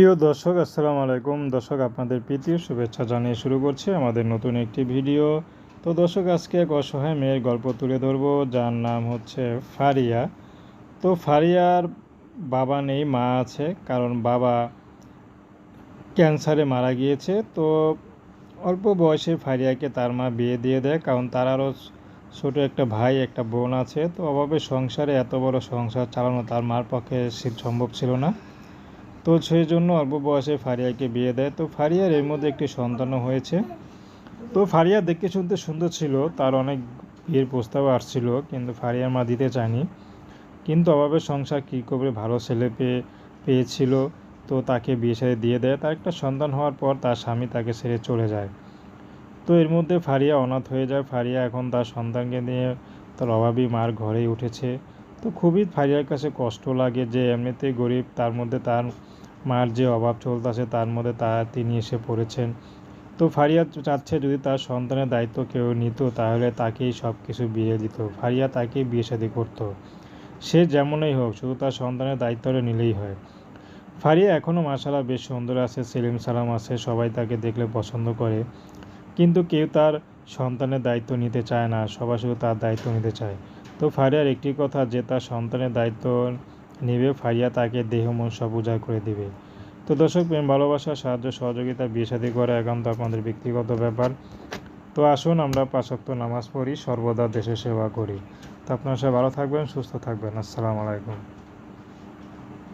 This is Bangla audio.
প্রিয় দর্শক, আসসালামু আলাইকুম। দর্শক, আপনাদের প্রীতি শুভেচ্ছা জানিয়ে শুরু করছি আমাদের নতুন একটি ভিডিও। তো দর্শক, আজকে এক অসহায় মেয়ের গল্প তুলে ধরবো, যার নাম হচ্ছে ফারিয়া। তো ফারিয়ার বাবা নেই, মা আছে, কারণ বাবা ক্যান্সারে মারা গিয়েছে। তো অল্প বয়সে ফারিয়াকে তার মা বিয়ে দিয়ে দেয়, কারণ তার আরও ছোটো একটা ভাই, একটা বোন আছে। তো অভাবে সংসারে এত বড় সংসার চালানো তার মার পক্ষে সম্ভব ছিল না। তো সেই জন্য অল্প বয়সে ফারিয়াকে বিয়ে দেয়। তো ফারিয়ার এর মধ্যে একটি সন্তানও হয়েছে। তো ফারিয়া দেখতে শুনতে সুন্দর ছিল, তার অনেক বিয়ের প্রস্তাব আসছিল, কিন্তু ফারিয়ার মা দিতে চায়নি। কিন্তু অভাবে সংসার কী করে ভালো ছেলে পেয়ে, পেয়েছিল, তো তাকে বিয়ে সাথে দিয়ে দেয়। তার একটা সন্তান হওয়ার পর তার স্বামী তাকে ছেড়ে চলে যায়। তো এর মধ্যে ফারিয়া অনাথ হয়ে যায়। ফারিয়া এখন তার সন্তানকে নিয়ে তার অভাবী মার ঘরেই উঠেছে। তো খুবই ফারিয়ার কাছে কষ্ট লাগে যে এমনিতেই গরিব, তার মধ্যে তার মার যে অভাব চলতেছে, তার মধ্যে তা তিনি এসে পড়েছেন। তো ফারিয়া চাচ্ছে যদি তার সন্তানের দায়িত্ব কেউ নিত, তাহলে তাকেই সব কিছু বিয়ে দিত। ফারিয়া তাকেই বিয়ে শাদী করতো। সে যেমনই হোক, শুধু তার সন্তানের দায়িত্বটা নিলেই হয়। ফারিয়া এখনও মাসালা বেশ সুন্দর আছে, সেলিম সালাম আছে, সবাই তাকে দেখলে পছন্দ করে। কিন্তু কেউ তার সন্তানের দায়িত্ব নিতে চায় না, সবাই শুধু তার দায়িত্ব নিতে চায়। তো ফারিয়ার একটি কথা যে, তার সন্তানের দায়িত্ব নেবে, ফারিয়া তাকে দেহ মন সব উজাড় করে দিবে। তো দর্শক, প্রেম, ভালোবাসা, সাহায্য, সহযোগিতা, বিয়ে সাদী করা একান্ত আপনাদের ব্যক্তিগত ব্যাপার। তো আসুন, আমরা পাঁচক্ত নামাজ পড়ি, সর্বদা দেশের সেবা করি। তো আপনারা সবাই ভালো থাকবেন, সুস্থ থাকবেন। আসসালামু আলাইকুম।